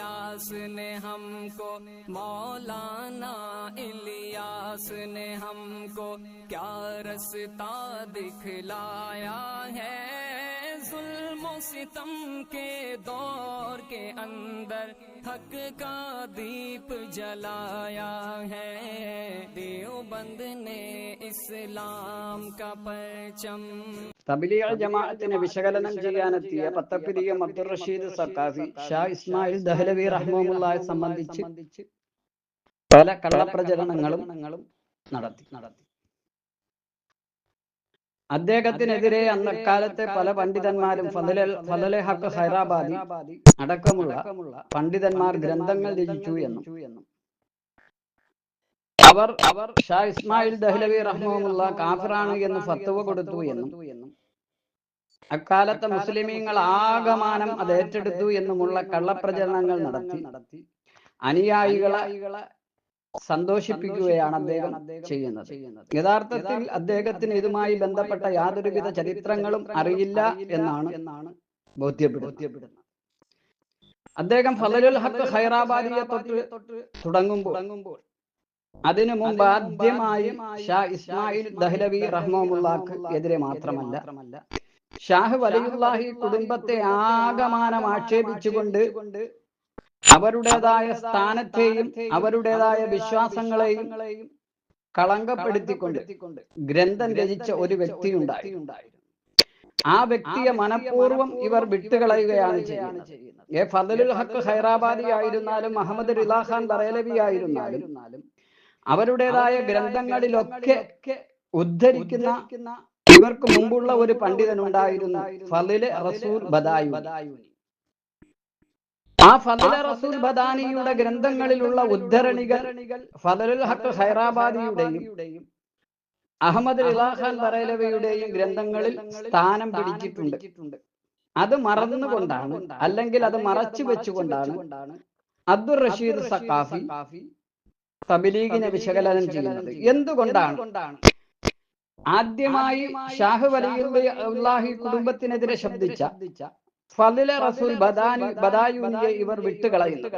الیاس نے ہم کو، مولانا الیاس نے ہم کو، کیا رستہ دکھلایا ہے؟ ظلم و ستم کے دور کے اندر حق کا دیپ جلایا ہے۔ دیوبند نے اسلام کا پرچم തബിലിയ ജമാഅത്തിനെ വിശകലനം ചെയ്യാനെത്തിയ പത്തപ്പിരിയം അബ്ദുൾ റഷീദ് സക്കാഫി ഷാ ഇസ്മായിൽ ദഹ്ലവി റഹ്മുള്ളയെ സംബന്ധിച്ച് പല കള്ളപ്രചരണങ്ങളും നടത്തി നടത്തി. അദ്ദേഹത്തിനെതിരെ അന്നക്കാലത്തെ പല പണ്ഡിതന്മാരും ഫതലെ ഫലലെ ഹക്ക് ഹൈറാബാദി അടക്കമുള്ള പണ്ഡിതന്മാർ ഗ്രന്ഥങ്ങൾ രചിച്ചു എന്നും. അവർ അവർ ഷാ ഇസ്മായിൽ ദഹ്ലവി റഹ്മുള്ള കാഫിറാണ് എന്ന് ഫത്തുവ കൊടുത്തു എന്നും. അക്കാലത്തെ മുസ്ലിമീങ്ങൾ ആകമാനം അത് ഏറ്റെടുത്തു എന്നുമുള്ള കള്ളപ്രചരണങ്ങൾ നടത്തി. അനുയായികളെ സന്തോഷിപ്പിക്കുകയാണ് അദ്ദേഹം ചെയ്യുന്നത്. യഥാർത്ഥത്തിൽ അദ്ദേഹത്തിന് ഇതുമായി ബന്ധപ്പെട്ട യാതൊരുവിധ ചരിത്രങ്ങളും അറിയില്ല എന്നാണ് എന്നാണ് ബോധ്യപ്പെടുന്നത്. അദ്ദേഹം ഫലലുൽ ഹക്ക് ഹൈറാബാദിയെ തൊട്ട് തുടങ്ങുമ്പോൾ അതിനു മുമ്പ് ആദ്യമായി ഷാ ഇസ്മായിൽ ദഹ്ലവി റഹ്മുള്ളാക്ക് എതിരെ മാത്രമല്ല ഷാഹ് വലിയുല്ലാഹി കുടുംബത്തെ ആകമാനം ആക്ഷേപിച്ചുകൊണ്ട് അവരുടേതായ സ്ഥാനത്തെയും അവരുടേതായ വിശ്വാസങ്ങളെയും കളങ്കപ്പെടുത്തിക്കൊണ്ട് ഗ്രന്ഥം രചിച്ച ഒരു വ്യക്തി ആ വ്യക്തിയെ മനഃപൂർവം ഇവർ വിട്ടുകളയുകയാണ് ചെയ്യുന്നത്. ഹക്ക് ഹൈറാബാദി ആയിരുന്നാലും മുഹമ്മദ് റിലാഖാൻ ബറേലവി ആയിരുന്നാലും അവരുടേതായ ഗ്രന്ഥങ്ങളിലൊക്കെ ഉദ്ധരിക്കുന്ന ഇവർക്ക് മുമ്പുള്ള ഒരു പണ്ഡിതൻ ഉണ്ടായിരുന്നു ഫലിലെ റസൂൽ ബദായുനി. ആ ഫലിലെ റസൂൽ ബദാനിയുടെ ഗ്രന്ഥങ്ങളിലുള്ള ഉദ്ധരണികൾ ഫലലുൽ ഹക്ക് ഹൈറാബാദിയുടെയും അഹമ്മദ് റിലാഖാൻ ബറേലവയുടെയും ഗ്രന്ഥങ്ങളിൽ സ്ഥാനം പിടിച്ചിട്ടുണ്ട്. അത് മറന്നുകൊണ്ടാണ് അല്ലെങ്കിൽ അത് മറച്ചു വെച്ചുകൊണ്ടാണ് അബ്ദുൾ റഷീദ് സക്കാഫി തബിലീഗിനെ വിശകലനം ചെയ്യുന്നത്. എന്തുകൊണ്ടാണ്? ആദ്യമായി ഷാഹ് വലിയുള്ളാഹി കുടുംബത്തിനെതിരെ ശബ്ദിച്ച ഫലിലെ റസൂൽ ബദാനി ബദായുനിയെ ഇവർ വിട്ടുകളയുന്നത്.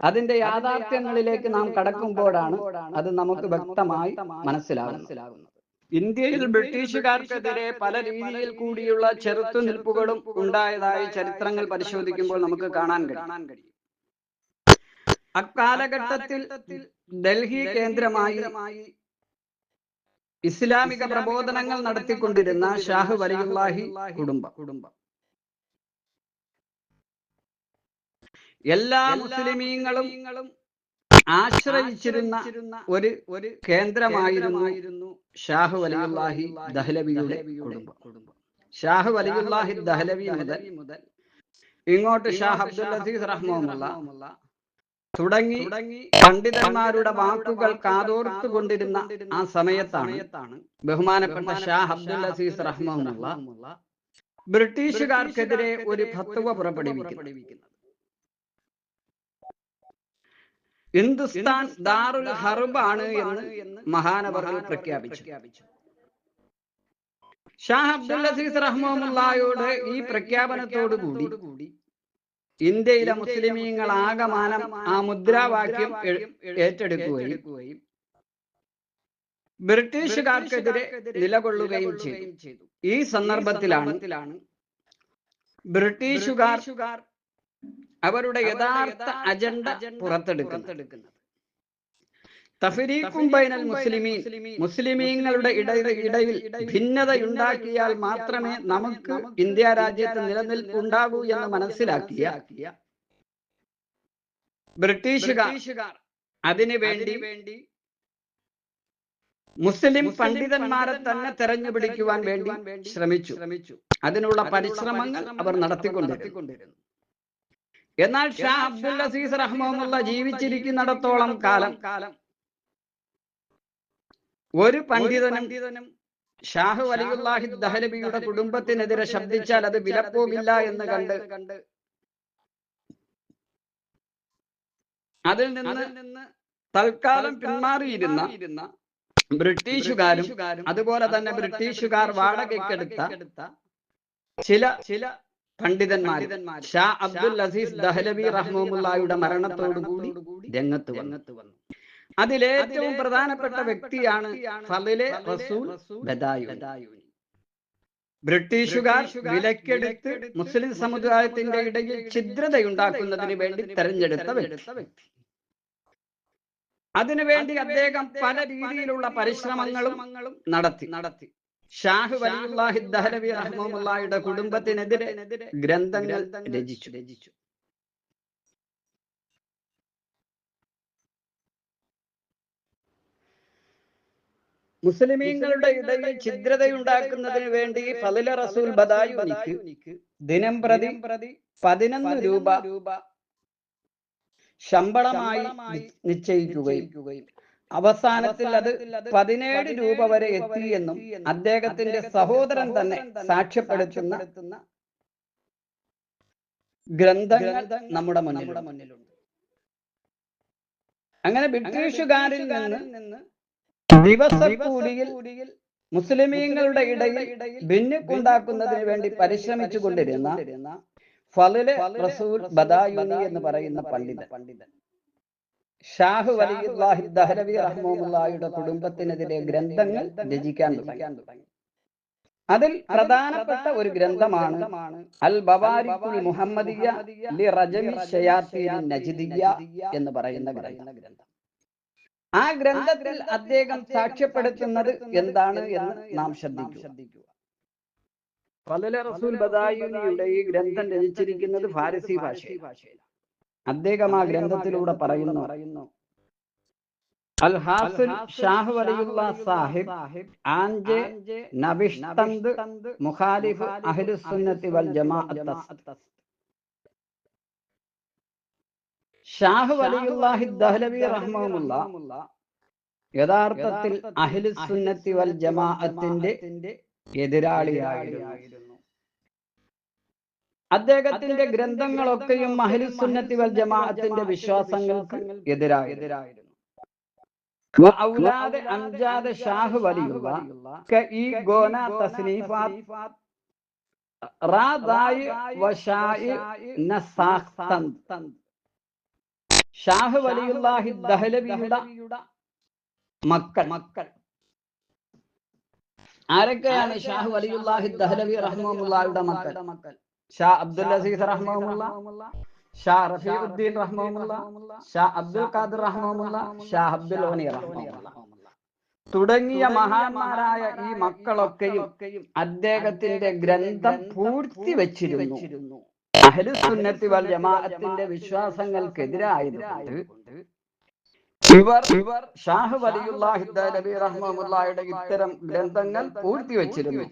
അതിന്റെ യാഥാർത്ഥ്യങ്ങളിലേക്ക് നാം കടക്കുമ്പോഴാണ് അത് നമുക്ക് വ്യക്തമായി മനസ്സിലാകുന്നത്. ഇന്ത്യയിൽ ബ്രിട്ടീഷുകാർക്കെതിരെ പല രീതിയിൽ കൂടിയുള്ള ചെറുത്തുനിൽപ്പുകളും ഉണ്ടായതായി ചരിത്രങ്ങൾ പരിശോധിക്കുമ്പോൾ നമുക്ക് കാണാൻ കഴിയും. അക്കാലഘട്ടത്തിൽ ഡൽഹി കേന്ദ്രമായി ഇസ്ലാമിക പ്രബോധനങ്ങൾ നടത്തിക്കൊണ്ടിരുന്ന ഷാഹു വലിയുള്ളാഹി കുടുംബം. കുടുംബം. എല്ലാ മുസ്ലിമീങ്ങളും ആശ്രയിച്ചിരുന്ന ഒരു ഒരു കേന്ദ്രമായിരുന്നു ഷാഹ് വലിയുള്ളാഹി ദഹ്ലവിയുടെ കുടുംബം. ഷാഹു വലിയുള്ളാഹി ദഹ്ലവി മുതൽ ഇങ്ങോട്ട് ഷാഹ് അബ്ദുൽ അസീസ് റഹ്മുള്ള തുടങ്ങി പണ്ഡിതന്മാരുടെ വാക്കുകൾ കാതോർത്തു കൊണ്ടിരുന്ന ആ സമയത്താണ് ബഹുമാനപ്പെട്ട ഷാ അബ്ദുൽ അസീസ് റഹ്മുള്ള ബ്രിട്ടീഷുകാർക്കെതിരെ ഒരു ഫത്വ പുറപ്പെടുവിക്കുന്നത്. ഹിന്ദുസ്ഥാൻ ദാറുൽ ഹർബാണ് എന്ന് മഹാനവർ പ്രഖ്യാപിച്ചു. ഷാ അബ്ദുൽ അസീസ് റഹ്മുള്ളയോട് ഈ പ്രഖ്യാപനത്തോടു കൂടി ഇന്ത്യയിലെ മുസ്ലിമീങ്ങൾ ആകമാനം ആ മുദ്രാവാക്യം ഏറ്റെടുക്കുകയും ബ്രിട്ടീഷുകാർക്കെതിരെ നിലകൊള്ളുകയും ചെയ്തു. ഈ സന്ദർഭത്തിലാണ് ബ്രിട്ടീഷുകാർ അവരുടെ യഥാർത്ഥ അജണ്ട പുറത്തെടുക്കുന്നത്. തഫരീഖും ബൈനൽ മുസ്ലിമീൻ. മുസ്ലിമീങ്ങളുടെ ഇടയിൽ ഭിന്നതയുണ്ടാക്കിയാൽ മാത്രമേ നമുക്ക് ഇന്ത്യ രാജ്യത്ത് നിലനിൽപ്പുണ്ടാകൂ എന്ന് മനസ്സിലാക്കിയ ബ്രിട്ടീഷുകാർ അതിനു വേണ്ടി വേണ്ടി മുസ്ലിം പണ്ഡിതന്മാരെ തന്നെ തെരഞ്ഞു പിടിക്കുവാൻ വേണ്ടി ശ്രമിച്ചു. അതിനുള്ള പരിശ്രമങ്ങൾ അവർ നടത്തിക്കൊണ്ടിരുന്നു. എന്നാൽ ഷാ അബ്ദുൽ അസീസ് റഹ്മുള്ള ജീവിച്ചിരിക്കുന്നിടത്തോളം കാലം കാലം ഒരു പണ്ഡിതനും ഷാഹു അലിയുല്ലാഹി ദഹലബിയുടെ കുടുംബത്തിനെതിരെ ശബ്ദിച്ചാൽ അത് വിലപ്പോവില്ല എന്ന് കണ്ട് കണ്ട് അതിൽ നിന്ന് തൽക്കാലം പിന്മാറിയിരുന്ന ബ്രിട്ടീഷുകാരും അതുപോലെ തന്നെ ബ്രിട്ടീഷുകാർ വാടകയ്ക്കെടുത്ത ചില ചില പണ്ഡിതന്മാർ ഷാ അബ്ദുൽ അസീസ് ദഹലബി റഹ്മുല്ലായുടെ മരണത്തോടുകൂടി രംഗത്ത് രംഗത്ത് വന്നു. അതിലേറ്റവും പ്രധാനപ്പെട്ട വ്യക്തിയാണ് ഫലിലെ റസൂൽ ബദായുനി ബ്രിട്ടീഷുകാർ വിലക്കെടുത്ത് മുസ്ലിം സമുദായത്തിന്റെ ഇടയിൽ ഛിദ്രതയുണ്ടാക്കുന്നതിന് വേണ്ടി തെരഞ്ഞെടുത്ത വ്യക്തി. അതിനുവേണ്ടി അദ്ദേഹം പല രീതിയിലുള്ള പരിശ്രമങ്ങളും നടത്തി. നടത്തി. ഷാഹ് ദഹലവി റഹ്മുള്ളയുടെ കുടുംബത്തിനെതിരെ ഗ്രന്ഥങ്ങൾ രചിച്ചു. രചിച്ചു. മുസ്ലിമീങ്ങളുടെ ഇടയിൽ ഛിദ്രതയുണ്ടാക്കുന്നതിന് വേണ്ടി ഫലില റസൂൽ ബദായുനിക്ക് ദിനം പ്രതി പ്രതി പതിനൊന്ന് രൂപ രൂപ ശമ്പളമായി നിശ്ചയിക്കുകയും അവസാനത്തിൽ അത് പതിനേഴ് രൂപ വരെ എത്തിയെന്നും അദ്ദേഹത്തിന്റെ സഹോദരൻ തന്നെ സാക്ഷ്യപ്പെടുത്തുന്ന ഗ്രന്ഥങ്ങൾ നമ്മുടെ മുന്നിലുണ്ട്. അങ്ങനെ ബ്രിട്ടീഷുകാരിൽ നിന്ന് ദിവസക്കൂലിയിൽ മുസ്ലിമീങ്ങളുടെ ഇടയിൽ ഭിന്നിപ്പുണ്ടാക്കുന്നതിന് വേണ്ടി പരിശ്രമിച്ചു കൊണ്ടിരുന്ന ഫലിലെ റസൂൽ ബദായുനി എന്ന് പറയുന്ന പണ്ഡിതൻ. പണ്ഡിതൻ ഷാഹു വലിയുല്ലാഹി ദഹലവി റഹ്മുള്ളയുടെ കുടുംബത്തിനെതിരെ ഗ്രന്ഥങ്ങൾ രചിക്കാൻ തുടങ്ങി. അതിൽ പ്രധാനപ്പെട്ട ഒരു ഗ്രന്ഥമാണ് അൽ ബവാരിഖുൽ മുഹമ്മദിയ ലി റജമി ഷയാത്തീൻ നജിദിയ എന്ന് പറയുന്ന ഗ്രന്ഥം. ആ ഗ്രന്ഥത്തിൽ അദ്ദേഹം സാക്ഷ്യപ്പെടുത്തുന്നത് എന്താണ് എന്ന് നാം ശ്രദ്ധിക്കുക. ഫലല റസൂൽ ബദായുനിയുടെ ഈ ഗ്രന്ഥം രചിച്ചിരിക്കുന്നത് ഫാരസി ഭാഷയിൽ അദ്ദേഹം ആ ഗ്രന്ഥത്തിലൂടെ പറയുന്നു പറയുന്നു അൽ ഹാസിൽ ഷാഹ് വലിയുള്ള സാഹിബ് ആൻജെ നബിഷ്തന്ത് മുഖാലിഫ് അഹ്ലുസുന്നത്തി വൽ ജമാഅത്ത് ഷാഹ് ദഹ്ലവി യഥാർത്ഥത്തിൽ അഹ്ലുസുന്നത്തി വൽ ജമാഅത്തിന്റെ എതിരാളിയായിരുന്നു. അദ്ദേഹത്തിന്റെ ഗ്രന്ഥങ്ങളൊക്കെയും അഹ്ലുസുന്നത്തി വൽ ജമാഅത്തിന്റെ വിശ്വാസങ്ങൾക്ക് എതിരായിരുന്നു. ഔലാദ് അംജാദ് ഷാഹ് വലിയുള്ള ഈ ഗോന തസ്നീഫാത്ത് റാദായി വശായി നസാഖ്തൻ ഷാഹ് വലിയുല്ലാഹി ദഹലവിയുടെ മക്കൾ. മക്കൾ. ആരൊക്കെയാണ് ഷാഹ് വലിയുല്ലാഹി ദഹലവി റഹ്മുള്ളയുടെ മക്കൾ? മക്കൾ? ഷാ അബ്ദുൽ അസീസ് റഹ്മുള്ള ഷാ റഫീഉദ്ദീൻ റഹ്മുള്ള ഷാ അബ്ദുൽ ഖാദിർ റഹ്മുള്ള ഷാ അബ്ദുൽ ഓനി റഹ്മുള്ള തുടങ്ങിയ മഹാന്മാരായ ഈ മക്കളൊക്കെയും അദ്ദേഹത്തിന്റെ ഗ്രന്ഥം പൂർത്തി വെച്ചിരുന്നു. അഹ്ലുസുന്നത്തി വൽ ജമാഅത്തിന്റെ വിശ്വാസങ്ങൾക്കെതിരായതുകൊണ്ട് ഇവർ ഇവർ ഷാഹ് വലിയുല്ലാഹി നബി റഹ്മുള്ളയുടെ ഇത്തരം ഗ്രന്ഥങ്ങൾ പൂർത്തി വെച്ചിരുന്നു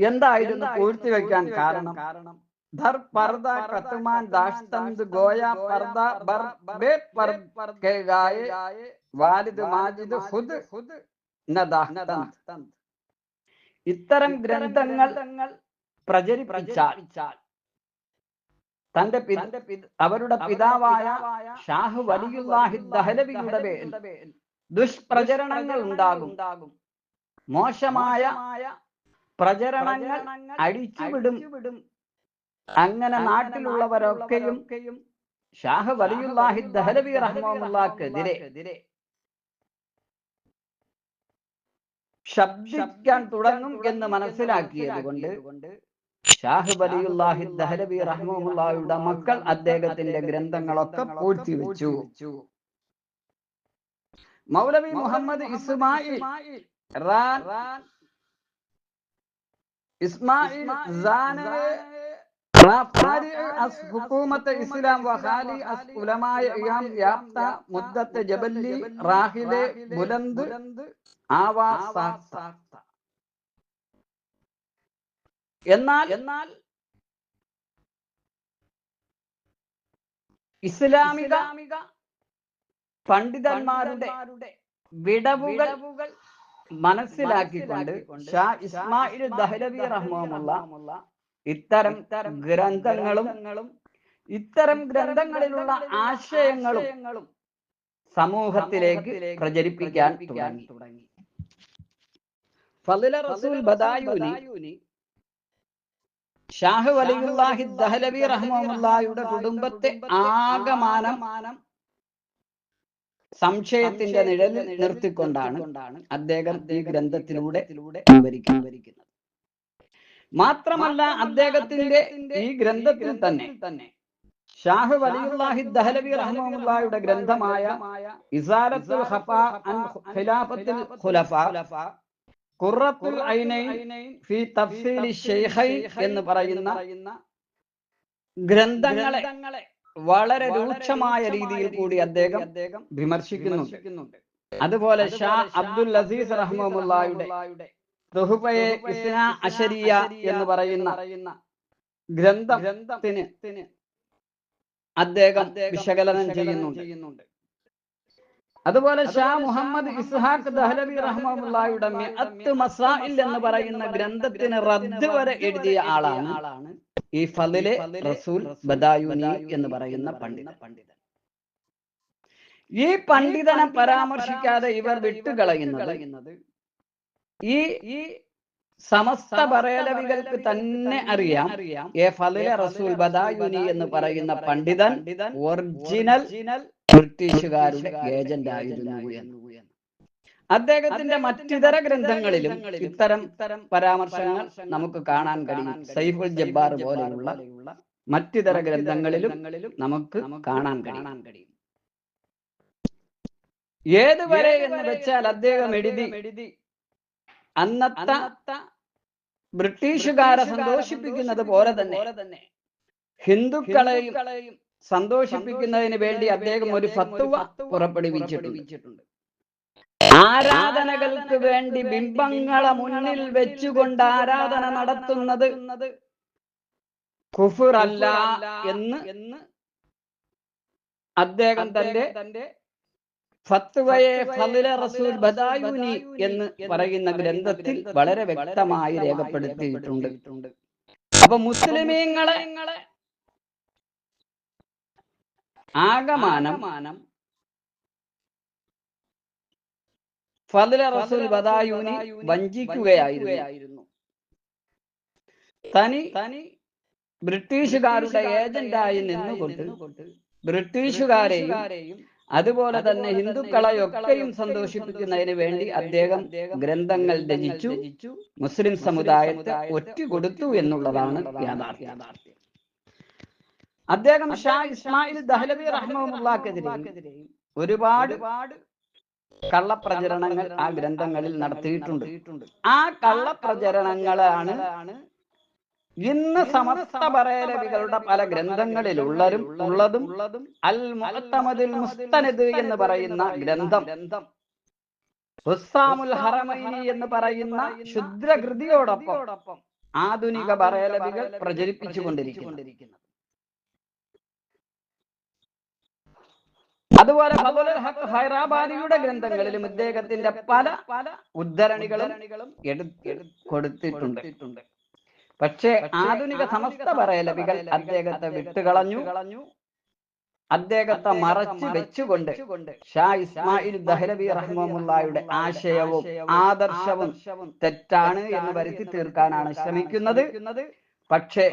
എന്തായിരുന്നു പൂർത്തി വെക്കാൻ കാരണം? കാരണം? ധർ പർദ കത്തുമാൻ ഗോയ പർദ ബർ ബേ പർ കെ ഗായെ വാലിദ് മാജിദ് ഹുദ് ഹുദ് നദാഹ് ഇത്തരം ഗ്രന്ഥങ്ങൾ പ്രചരിപ്പിച്ചാൽ. തന്റെ അവരുടെ പിതാവായ ഷാഹ് വലിയുല്ലാഹി ദഹലവിയുടെ മേൽ ദുഷ്പ്രചരണങ്ങൾ ഉണ്ടാകും. മോശമായ പ്രചരണങ്ങൾ അടിച്ചുവിടും. അങ്ങനെ നാട്ടിലുള്ളവരൊക്കെയും ഷാഹ് വലിയുല്ലാഹി ദഹലവി റഹ്മുള്ളക്കെതിരെ ശബ്ദിക്കാൻ തുടങ്ങും എന്ന് മനസ്സിലാക്കിയത് കൊണ്ട് ഷാഹ് വലിയുല്ലാഹി ദഹലവി റഹ്മുള്ളയുടെ മക്കൾ അദ്ദേഹത്തിന്റെ ഗ്രന്ഥങ്ങളൊക്കെ പൂഴ്ത്തിവെച്ചു. മൗലവി മുഹമ്മദ് ഇസ്മായിൽ ഇസ്മായിൽ ഹുക്കൂമത്ത് ഇസ്ലാം വഹാലി ഉലമായ ഇയാം യാപ്ത മുദ്ദത്ത് ജബല്ലി റാഹിലെ ബുലന്ദ് ആവാ എന്നാൽ എന്നാൽ ഇസ്ലാമിക പണ്ഡിതന്മാരുടെ വിടവുകൾ മനസ്സിലാക്കിക്കൊണ്ട് ഷാ ഇസ്മായിൽ ദഹലവി റഹ്മുള്ള ഇത്തരം ഗ്രന്ഥങ്ങളും ഇത്തരം ഗ്രന്ഥങ്ങളിലുള്ള ആശയങ്ങളും സമൂഹത്തിലേക്ക് പ്രചരിപ്പിക്കാൻ തുടങ്ങി. ഫളില റസൂൽ ബദായൂനി ഷാഹ് വലിയുല്ലാഹി ദഹലവി റഹ്മുല്ലായുടെ കുടുംബത്തെ ആകമാനം സംശയത്തിന്റെ നിഴൽ നിർത്തിക്കൊണ്ടാണ് അദ്ദേഹം ഈ ഗ്രന്ഥത്തിലൂടെ വിവരിക്കുന്നത്. മാത്രമല്ല അദ്ദേഹത്തിന്റെ ഈ ഗ്രന്ഥത്തിൽ തന്നെ ഷാഹ് വലിയുല്ലാഹി ദഹലവി റഹ്മുല്ലായുടെ ഗ്രന്ഥമായ ഇസാലത്തുൽ ഖിലാഫത്തുൽ ഖുലഫ ഖുറത്തുൽ ഫി തഫ്സീലി ശൈഖൈൻ എന്ന് പറയുന്ന ഗ്രന്ഥങ്ങളെ വളരെ രൂക്ഷമായ രീതിയിൽ കൂടി അദ്ദേഹം വിമർശിക്കുന്നുണ്ട്. അതുപോലെ ഷാ അബ്ദുൽ അസീസ് റഹ്മുള്ളായുടെ തുഹുബയെ ഇസ്ന അശരിയ എന്ന് പറയുന്ന ഗ്രന്ഥത്തിന് അദ്ദേഹം വിശകലനം ചെയ്യുന്നുണ്ട്. അതുപോലെ ഷാ മുഹമ്മദ് ഇസ്ഹാഖ് ദഹ്ലവി റഹ്മുള്ളായുടെ മിഅത്ത് മസാഇൽ എന്ന് പറയുന്ന ഗ്രന്ഥത്തിന് റദ്ദ് വരെ എഴുതിയ ആളാണ് ഈ ഫലിലെ റസൂൽ ബദായുനി എന്ന് പറയുന്ന പണ്ഡിതൻ. ഈ പണ്ഡിതനെ പരാമർശിക്കാതെ ഇവർ വിട്ടുകളയുന്നത് ഈ ഈ സമസ്ത പറയലവികൾക്ക് തന്നെ അറിയാം എ ഫലിലെ റസൂൽ ബദായുനി എന്ന് പറയുന്ന പണ്ഡിതൻ ഒറിജിനൽ ബ്രിട്ടീഷുകാരുടെ ഏജന്റ് ആയിരുന്നു എന്ന്. അദ്ദേഹത്തിന്റെ മറ്റിതര ഗ്രന്ഥങ്ങളിലും ഇത്തരം പരാമർശങ്ങൾ നമുക്ക് കാണാൻ കഴിയും. സൈഫുൽ ജബ്ബാർ പോലെയുള്ള മറ്റിതര ഗ്രന്ഥങ്ങളിലും നമുക്ക് കാണാൻ കഴിയും. ഏതുവരെ എന്ന് വെച്ചാൽ അദ്ദേഹം എഴുതി അന്നത്തെ ബ്രിട്ടീഷുകാരെ സന്തോഷിപ്പിക്കുന്നത് പോലെ തന്നെ ഹിന്ദുക്കളെയും സന്തോഷിപ്പിക്കുന്നതിന് വേണ്ടി അദ്ദേഹം ഒരു ഫത്തുവ പുറപ്പെടുവിച്ചിട്ടുണ്ട്. ആരാധനകൾക്ക് വേണ്ടി ബിംബങ്ങളെ മുന്നിൽ വെച്ചുകൊണ്ട് ആരാധന നടത്തുന്നത് കുഫുറല്ല അല്ല എന്ന് അദ്ദേഹം തന്റെ തന്റെ ഫത്വയെ റസൂൽ ബദായുനി എന്ന് പറയുന്ന ഗ്രന്ഥത്തിൽ വളരെ വ്യക്തമായി രേഖപ്പെടുത്തിയിട്ടുണ്ട്. അപ്പൊ മുസ്ലിമീങ്ങളെ ആകമാനം ഫലില റസൂൽ ബദായൂനി വഞ്ചിക്കുകയായിരുന്നു. തനി തനി ബ്രിട്ടീഷുകാരുടെ ഏജന്റായി നിന്നുകൊണ്ട് ബ്രിട്ടീഷുകാരെയും അതുപോലെ തന്നെ ഹിന്ദുക്കളെയൊക്കെയും സന്തോഷിപ്പിക്കുന്നതിന് വേണ്ടി അദ്ദേഹം ഗ്രന്ഥങ്ങൾ രചിച്ചു. മുസ്ലിം സമുദായത്തെ ഒറ്റുകൊടുത്തു എന്നുള്ളതാണ് യാഥാർത്ഥ്യം. അദ്ദേഹം ഷാ ഇസ്മായിൽ ദഹലവി റഹ്മുള്ളാക്കെതിരെയും ഒരുപാട് കള്ളപ്രചരണങ്ങൾ ആ ഗ്രന്ഥങ്ങളിൽ നടത്തിയിട്ടുണ്ട്. ആ കള്ളപ്രചരണങ്ങളാണ് ഇന്ന് സമസ്ത ബറേലവികളുടെ പല ഗ്രന്ഥങ്ങളിലുള്ളതും ഉള്ളതും അൽ മുഅത്തമദുൽ മുസ്തനദ് എന്ന് പറയുന്ന ഗ്രന്ഥം. ഹുസ്സാമുൽ ഹറമൈനി എന്ന് പറയുന്ന ശുദ്രകൃതിയോടൊപ്പം ആധുനിക ബറേലവികൾ പ്രചരിപ്പിച്ചുകൊണ്ടിരിക്കുന്നു. അതുപോലെ ഹഖ് ഹൈറാബാദിയുടെ ഗ്രന്ഥങ്ങളിലും ഇദ്ദേഹത്തിന്റെ പല പല ഉദ്ധരണികളും കൊടുത്തിട്ടുണ്ട്. പക്ഷേ ആധുനിക സമസ്ത പറയലവികൾ അദ്ദേഹത്തെ വിട്ടുകളഞ്ഞു. കളഞ്ഞു അദ്ദേഹത്തെ മറച്ചു വെച്ചുകൊണ്ട് ഷാ ഇസ്മായിൽ ദഹലവി റഹ്മുള്ളായുടെ ആശയവും ആദർശവും തെറ്റാണ് എന്ന് വരുത്തി തീർക്കാനാണ് ശ്രമിക്കുന്നത്. പക്ഷേ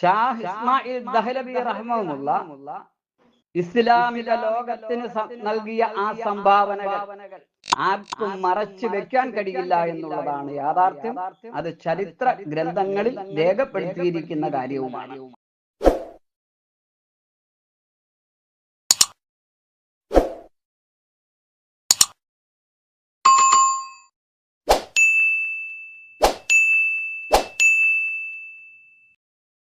ഷാഹ് ഇസ്മായിൽ ദഹ്ലബി റഹ്മുള്ള ഇസ്ലാമിക ലോകത്തിന് നൽകിയ ആ സംഭാവനകൾ ആർക്കും മറച്ചു വെക്കാൻ കഴിയില്ല എന്നുള്ളതാണ് യാഥാർത്ഥ്യം. അത് ചരിത്ര ഗ്രന്ഥങ്ങളിൽ രേഖപ്പെടുത്തിയിരിക്കുന്ന കാര്യവുമാണ്.